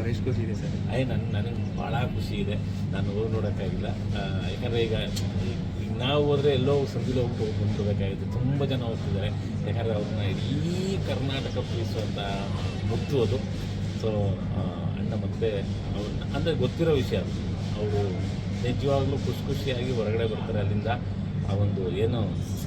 Sir, ಎಷ್ಟು ಖುಷಿ ಇದೆ ಸರ್? ಅಯ್ಯ ನನ್ನ ನನಗೆ ಭಾಳ ಖುಷಿ ಇದೆ. ನಾನು ಹೋಗಿ ನೋಡೋಕ್ಕಾಗಿಲ್ಲ. ಯಾಕಂದರೆ ಈಗ ಈಗ ನಾವು ಹೋದರೆ ಎಲ್ಲೋ ಸಂದಿలో ಹೋಗಿ ಬಂದ್ಕೋಬೇಕಾಗಿತ್ತು ತುಂಬ ಜನ ಹೋಗ್ತಿದ್ದಾರೆ. ಯಾಕಂದರೆ ಅವ್ರನ್ನ ಇಡೀ ಕರ್ನಾಟಕ ಪ್ರೀತಿಸುವಂಥ ಮುತ್ತು ಅದು. ಸೊ ಅಣ್ಣ ಮತ್ತೆ ಅವ್ರನ್ನ, ಅಂದರೆ ಗೊತ್ತಿರೋ ವಿಷಯ ಅದು. ಅವರು ನಿಜವಾಗ್ಲೂ ಖುಷಿ ಖುಷಿಯಾಗಿ ಹೊರಗಡೆ ಬರ್ತಾರೆ ಅಲ್ಲಿಂದ. ಆ ಒಂದು ಏನು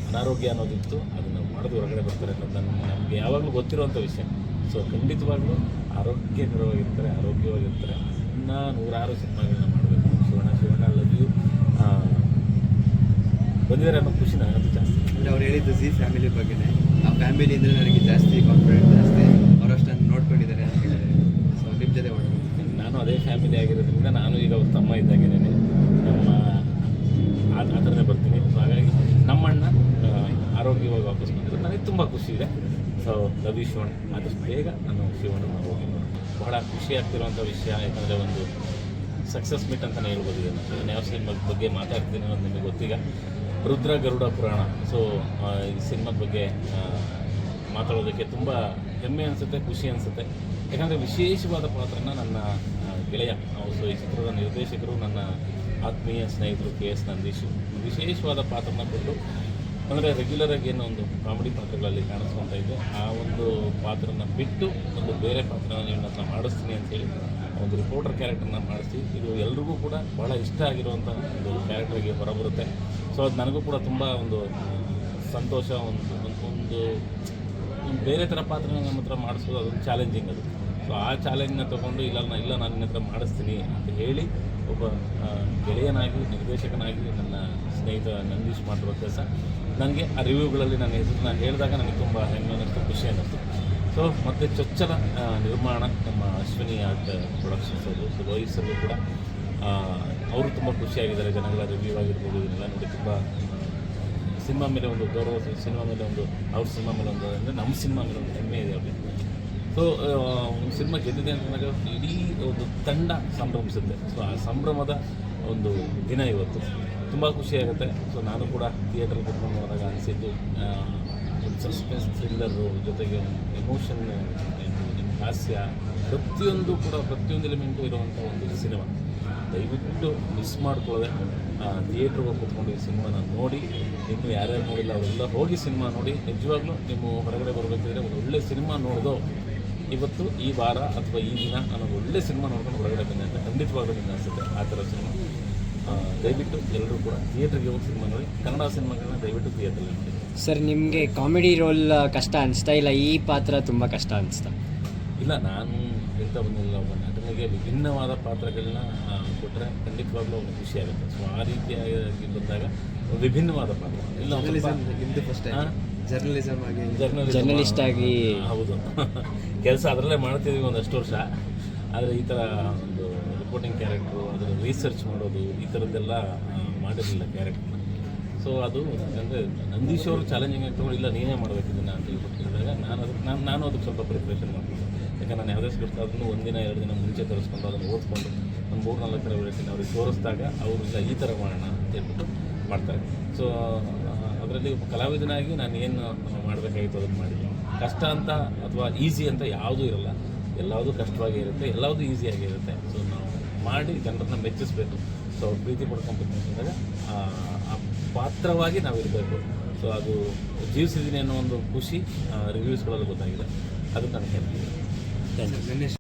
ಅನಾರೋಗ್ಯ ಅನ್ನೋದಿತ್ತು ಅದನ್ನು ಮಾಡಿದು ಹೊರಗಡೆ ಬರ್ತಾರೆ ಅನ್ನೋದು ನನ್ನ ನಮಗೆ ಯಾವಾಗಲೂ ಗೊತ್ತಿರುವಂಥ ವಿಷಯ. ಸೊ ಖಂಡಿತವಾಗ್ಲೂ ಆರೋಗ್ಯಕರವಾಗಿರ್ತಾರೆ ಆರೋಗ್ಯವಾಗಿರ್ತಾರೆ. ಇನ್ನೂ ನೂರಾರು ಸಿನಿಮಾಗಳನ್ನ ಮಾಡಬೇಕು. ಶಿವಣ್ಣ ಶಿವಣ್ಣ ಲವ್ ಯು ಬಂದಿದ್ದಾರೆ ಅನ್ನೋ ಖುಷಿ ನನಗಂತೂ ಜಾಸ್ತಿ. ಅಂದರೆ ಅವ್ರು ಹೇಳಿದ್ದು ಜಿ ಫ್ಯಾಮಿಲಿ ಬಗ್ಗೆನೇ. ಆ ಫ್ಯಾಮಿಲಿ ಅಂದರೆ ನನಗೆ ಜಾಸ್ತಿ ಕಾನ್ಫಿಡೆಂಟ್ ಜಾಸ್ತಿ. ಅವರಷ್ಟನ್ನು ನೋಡ್ಕೊಂಡಿದ್ದಾರೆ ಅಂತ ಹೇಳಿದ್ದಾರೆ ಸೊ ನಿಮ್ಮ ಜೊತೆ ಮಾಡ್ಬೋದು ನಾನು ಅದೇ ಫ್ಯಾಮಿಲಿ ಆಗಿರೋದ್ರಿಂದ ನಾನು ಈಗ ಅವ್ರ ತಮ್ಮ ಇದ್ದಾಗೇನೆ ನಮ್ಮ ಆ ಥರನೇ ಬರ್ತೀನಿ. ಹಾಗಾಗಿ ನಮ್ಮಣ್ಣ ಆರೋಗ್ಯವಾಗಿ ವಾಪಸ್ ಬಂದಿದ್ದು ನನಗೆ ತುಂಬ ಖುಷಿ ಇದೆ ಸೊ ಲವ್ ಯು ಶಿವಣ್ಣ. ಆದಷ್ಟು ಬೇಗ ನಾನು ಶಿವಣ್ಣನ ಹೋಗಿ ಬಹಳ ಖುಷಿ ಆಗ್ತಿರುವಂಥ ವಿಷಯ, ಯಾಕಂದರೆ ಒಂದು ಸಕ್ಸಸ್ ಮೀಟ್ ಅಂತಲೇ ಹೇಳ್ಬೋದು ಇದನ್ನು. ನಾನು ಯಾವ ಸಿನಿಮಾ ಬಗ್ಗೆ ಮಾತಾಡ್ತೀನಿ ಅನ್ನೋದು ನಿಮಗೆ ಗೊತ್ತೀಗ ರುದ್ರ ಗರುಡ ಪುರಾಣ. ಸೊ ಈ ಸಿನಿಮಾದ ಬಗ್ಗೆ ಮಾತಾಡೋದಕ್ಕೆ ತುಂಬ ಹೆಮ್ಮೆ ಅನಿಸುತ್ತೆ, ಖುಷಿ ಅನಿಸುತ್ತೆ. ಯಾಕಂದರೆ ವಿಶೇಷವಾದ ಪಾತ್ರನ ನನ್ನ ಗೆಳೆಯ ಸೊ ಈ ಚಿತ್ರದ ನಿರ್ದೇಶಕರು ನನ್ನ ಆತ್ಮೀಯ ಸ್ನೇಹಿತರು ಕೆ ಎಸ್ ನಂದೀಶು. ವಿಶೇಷವಾದ ಪಾತ್ರನ ಕೊಟ್ಟು, ಅಂದರೆ ರೆಗ್ಯುಲರಾಗಿ ಏನೋ ಒಂದು ಕಾಮಿಡಿ ಪಾತ್ರಗಳಲ್ಲಿ ಕಾಣಿಸ್ಕೊತಾ ಇದ್ದೆ ಆ ಒಂದು ಪಾತ್ರನ ಬಿಟ್ಟು ಒಂದು ಬೇರೆ ಪಾತ್ರನ ನೀವು ಮಾಡಿಸ್ತೀನಿ ಅಂತೇಳಿ ಒಂದು ರಿಪೋರ್ಟರ್ ಕ್ಯಾರೆಕ್ಟರ್ನ ಮಾಡಿಸಿ, ಇದು ಎಲ್ರಿಗೂ ಕೂಡ ಭಾಳ ಇಷ್ಟ ಆಗಿರುವಂಥ ಒಂದು ಕ್ಯಾರೆಕ್ಟರ್ಗೆ ಹೊರಬರುತ್ತೆ. ಸೊ ಅದು ನನಗೂ ಕೂಡ ತುಂಬ ಒಂದು ಸಂತೋಷ, ಒಂದು ಒಂದು ಬೇರೆ ಥರ ಪಾತ್ರನ ನಮ್ಮ ಹತ್ರ ಮಾಡಿಸೋದು ಅದೊಂದು ಚಾಲೆಂಜಿಂಗ್ ಅದು. ಸೊ ಆ ಚಾಲೆಂಜ್ನ ತೊಗೊಂಡು, ಇಲ್ಲ ಇಲ್ಲ, ನಾನು ನಿನ್ನ ಹತ್ರ ಮಾಡಿಸ್ತೀನಿ ಅಂತ ಹೇಳಿ, ಒಬ್ಬ ಗೆಳೆಯನಾಗಿ ನಿರ್ದೇಶಕನಾಗಿ ನನ್ನ ಸ್ನೇಹಿತ ನಂದೀಶ್ ಮಾಡಿರೋ ಕೆಲಸ. ನನಗೆ ಆ ರಿವ್ಯೂಗಳಲ್ಲಿ ನನ್ನ ಹೆಸರನ್ನ ಹೇಳಿದಾಗ ನನಗೆ ತುಂಬ ಹೆಮ್ಮೆ ಅನ್ನಿಸ್ತು ಖುಷಿ ಅನ್ನಿಸ್ತು. ಸೊ ಮತ್ತು ಚೊಚ್ಚಲ ನಿರ್ಮಾಣ, ನಮ್ಮ ಅಶ್ವಿನಿ ಆರ್ಟ್ ಪ್ರೊಡಕ್ಷನ್ಸ್ ಅವರು ಸೊ ವಹಿಸಲು ಕೂಡ ಅವರು ತುಂಬ ಖುಷಿಯಾಗಿದ್ದಾರೆ. ಜನಗಳ ರಿವ್ಯೂ ಆಗಿರ್ಬೋದು, ಇದನ್ನೆಲ್ಲ ನೋಡಿ ತುಂಬ ಸಿನಿಮಾ ಮೇಲೆ ಒಂದು ಗೌರವ, ಸಿನಿಮಾ ಮೇಲೆ ಒಂದು, ಅವ್ರ ಸಿನಿಮಾ ಮೇಲೆ ಒಂದು, ಅಂದರೆ ನಮ್ಮ ಸಿನಿಮಾ ಮೇಲೆ ಒಂದು ಹೆಮ್ಮೆ ಇದೆ ಅವ್ರಿಗೆ. ಸೊ ಒಂದು ಸಿನಿಮಾ ಗೆದ್ದಿದೆ ಅಂತಂದಾಗ ಇಡೀ ಒಂದು ತಂಡ ಸಂಭ್ರಮಿಸುತ್ತೆ ಸೊ ಆ ಸಂಭ್ರಮದ ಒಂದು ದಿನ ಇವತ್ತು ತುಂಬ ಖುಷಿಯಾಗುತ್ತೆ ಸೊ ನಾನು ಕೂಡ ಥಿಯೇಟರ್ ಕುತ್ಕೊಂಡು ಹೋದಾಗ ಅನಿಸಿದ್ದು ಒಂದು ಸಸ್ಪೆನ್ಸ್ ಥ್ರಿಲ್ಲರು ಜೊತೆಗೆ ಎಮೋಷನ್ ಹಾಸ್ಯ ಪ್ರತಿಯೊಂದು ಕೂಡ ಪ್ರತಿಯೊಂದು ಎಲಿಮೆಂಟು ಇರುವಂಥ ಒಂದು ಸಿನಿಮಾ ದಯವಿಟ್ಟು ಮಿಸ್ ಮಾಡ್ಕೊಳ್ಳದೆ ಥಿಯೇಟ್ರಿಗೆ ಕೂತ್ಕೊಂಡು ಈ ಸಿನಿಮಾನ ನೋಡಿ ಇನ್ನು ಯಾರ್ಯಾರು ನೋಡಿಲ್ಲ ಅವರೆಲ್ಲ ಹೋಗಿ ಸಿನಿಮಾ ನೋಡಿ ನಿಜವಾಗ್ಲೂ ನೀವು ಹೊರಗಡೆ ಬರಬೇಕಿದ್ರೆ ಒಂದು ಒಳ್ಳೆ ಸಿನಿಮಾ ನೋಡ್ದೋ ಇವತ್ತು ಈ ವಾರ ಅಥವಾ ಈ ದಿನ ನಾನು ಒಳ್ಳೆ ಸಿನಿಮಾ ನೋಡ್ಕೊಂಡು ಹೊರಗಡೆ ಬಂದೆ ಅಂತ ಖಂಡಿತವಾಗ್ಲೂ ನಿಮ್ಗೆ ಅನಿಸುತ್ತೆ ಆ ಥರ ಸಿನಿಮಾ. ಆ, ದಯವಿಟ್ಟು ಎಲ್ಲರೂ ಕೂಡ ಥಿಯೇಟ್ರಿಗೆ ಹೋಗಿ ಸಿನಿಮಾ ನೋಡಿ. ಕನ್ನಡ ಸಿನಿಮಾಗಳನ್ನ ದಯವಿಟ್ಟು ಥಿಯೇಟ್ರಲ್ಲಿ ನೋಡಿ. ಸರ್ ನಿಮಗೆ ಕಾಮಿಡಿ ರೋಲ್ ಕಷ್ಟ ಅನಿಸ್ತಾ ಇಲ್ಲ? ಈ ಪಾತ್ರ ತುಂಬ ಕಷ್ಟ ಅನಿಸ್ತಾ? ಇಲ್ಲ ನಾನು ಹೇಳ್ತಾ ಬಂದಿಲ್ಲ ಒಬ್ಬ ನಟನಿಗೆ ವಿಭಿನ್ನವಾದ ಪಾತ್ರಗಳನ್ನ ಕೊಟ್ಟರೆ ಖಂಡಿತವಾಗ್ಲೂ ಅವನು ಖುಷಿಯಾಗುತ್ತೆ ಸೊ ಆ ರೀತಿಯಾಗಿ ಬಂದಾಗ ವಿಭಿನ್ನವಾದ ಪಾತ್ರ. ಇಲ್ಲ ಫಸ್ಟ್ ಹಾ? ಜರ್ನಲಿಸಮ್ ಆಗಿ ಜರ್ನಲಿಸ್ಟ್ ಆಗಿ ಹೌದು. ಕೆಲಸ ಅದರಲ್ಲೇ ಮಾಡ್ತಿದ್ವಿ ಒಂದಷ್ಟು ವರ್ಷ. ಆದರೆ ಈ ಥರ ಒಂದು ರಿಪೋರ್ಟಿಂಗ್ ಕ್ಯಾರೆಕ್ಟ್ರು ಅದರ ರಿಸರ್ಚ್ ಮಾಡೋದು ಈ ಥರದ್ದೆಲ್ಲ ಮಾಡಿರಲಿಲ್ಲ ಕ್ಯಾರೆಕ್ಟ್ರನ್ನ ಸೊ ಅದು ಅಂದರೆ ನಂದೀಶ್ ಅವರು ಚಾಲೆಂಜಿಂಗ್ ಆಗಿ ತೊಗೊಂಡು ಇಲ್ಲ ನೀನೇ ಮಾಡಬೇಕು ಇದನ್ನು ಅಂತ ಹೇಳ್ಬಿಟ್ಟು ಹೇಳಿದಾಗ ನಾನು ಅದಕ್ಕೆ ನಾನು ನಾನು ಅದಕ್ಕೆ ಸ್ವಲ್ಪ ಪ್ರಿಪ್ರೇಷನ್ ಮಾಡ್ತೀನಿ ಯಾಕಂದ್ರೆ ನಾನು ಯಾವುದೇ ಸ್ಕ್ರಿಪ್ಟ್ ಅದನ್ನು ಒಂದಿನ ಎರಡು ದಿನ ಮುಂಚೆ ತರಿಸ್ಕೊಂಡು ಅದನ್ನು ಓದ್ಕೊಂಡು ಒಂದು ಮೂರು ನಾಲ್ಕು ಥರ ಹೇಳ್ತೀನಿ ಅವ್ರಿಗೆ ತೋರಿಸಿದಾಗ ಅವ್ರಿಗೆ ಈ ಥರ ಮಾಡೋಣ ಅಂತ ಹೇಳ್ಬಿಟ್ಟು ಮಾಡ್ತಾರೆ. ಸೊ ಅದರಲ್ಲಿ ಒಬ್ಬ ಕಲಾವಿದನಾಗಿ ನಾನು ಏನು ಮಾಡಬೇಕಾಗಿತ್ತು ಅದನ್ನು ಮಾಡಿ. ಕಷ್ಟ ಅಂತ ಅಥವಾ ಈಸಿ ಅಂತ ಯಾವುದೂ ಇರಲ್ಲ. ಎಲ್ಲದೂ ಕಷ್ಟವಾಗಿ ಇರುತ್ತೆ ಎಲ್ಲವೂ ಈಸಿಯಾಗಿ ಇರುತ್ತೆ. ಸೊ ನಾವು ಮಾಡಿ ಜನರನ್ನ ಮೆಚ್ಚಿಸ್ಬೇಕು. ಸೊ ಅವ್ರು ಪ್ರೀತಿ ಪಡ್ಕೊಂಬೇಕು ಅಂತಂದಾಗ ಆ ಆ ಪಾತ್ರವಾಗಿ ನಾವು ಇರಬೇಕು. ಸೊ ಅದು ಜೀವಿಸಿದ್ದೀನಿ ಅನ್ನೋ ಒಂದು ಖುಷಿ ರಿವ್ಯೂಸ್ಗಳಲ್ಲಿ ಗೊತ್ತಾಗಿದೆ. ಅದು ನನಗೆ ಹೇಳ್ತೀನಿ.